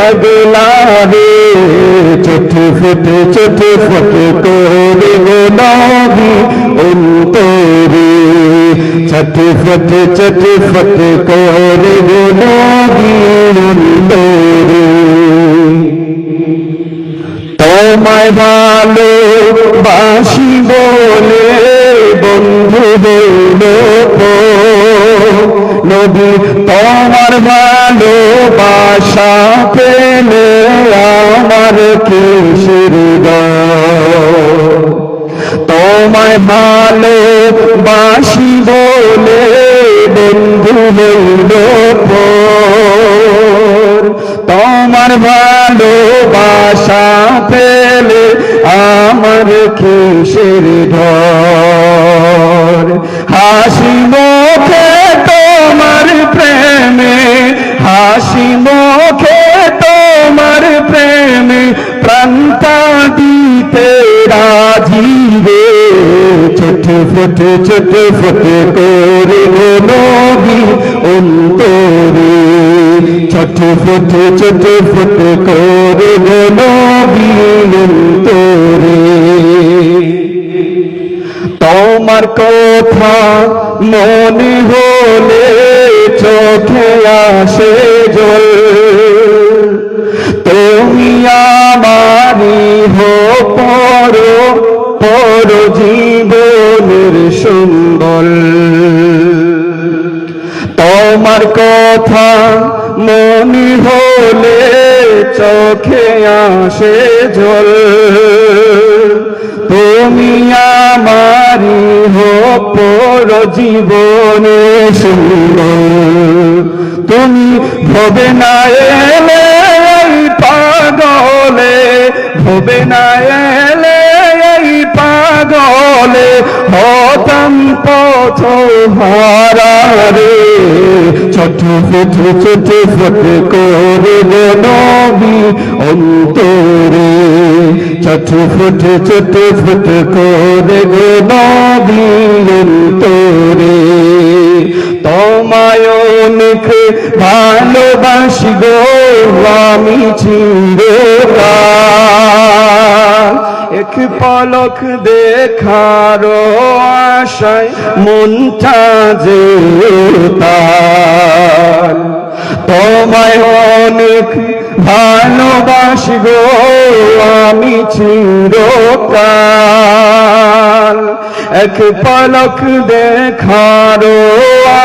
পাগলা রে ছোট ফুটে ছোট ফুটে করে গো নবী অন্তরে। ছোট ফুটে ছোট ফুটে করে গো নবী অন্তরে। তোমায় ভালো বাসি বলে বন্ধু বলল নদী তোমার ভালো বাসা পেলে আমার কিসের তোমায় ভালো বাসি বলে বন্ধু বলল তোমার ভালোবাসা পেলে আমার কিসের ঢর হাসি মুখে হাসি মুখে তোমার প্রেমে প্রান্তা দিতে রাজি রে। ছোট ছোট ছোট ছোট করে নবী অন্তরে। ছোট ছোট ছোট ছোট করে নবী অন্তরে। তোমার কথা মনে হলে চোখে আসে জল। তুমি আমারি হো পর পর জীবনের সুন্দর। তোমার কথা মনে হলে চোখে আসে জল। তুমি আমারি হো পর জীবনে সুন্দর তুমি ভবে না এলে পাগলে, ভবে না এলে পাগলে হতাম পথ হারারে ছোট ফুট ছোট ফুট করে নবী অন্তরে ছোট ফুট ছোট ফুট করে নবী অন্তরে তোমায় অনেক ভালোবাসি গো, আমি চিরকাল এক পলক দেখার আশায়, মনটা যে তোমায় অনেক ভালোবাসি গো, আমি চিরকাল। এক পলক দেখার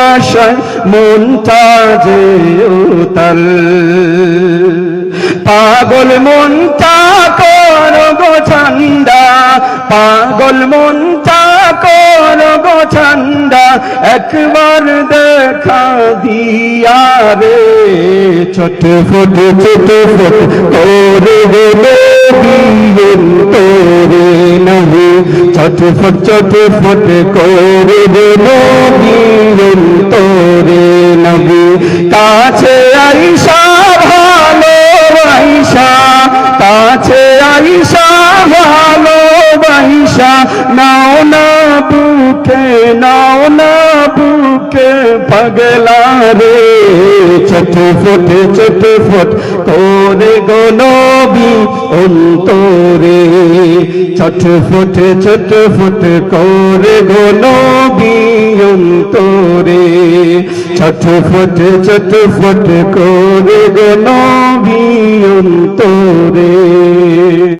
আশায়, মনটা যে পাগল মনটা পাগল মনটা কর ঠান্ডা, একবার দেখা দিয়া রে। ছোট ফুট ছোট ফুট করে বিয়ন তোরে নবী ছোট ফুট ছোট ফুট করে বিয়ন তোরে নবী কাছে আইসা বুকে নাও না, বুকে পাগলা রে। ছোট ফুট ছোট ফুট করে গো নবী অন্তরে। ছোট ফুট ছোট ফুট করে গো নবী অন্তরে। ছোট ফুট ছোট ফুট করে গো নবী অন্তরে।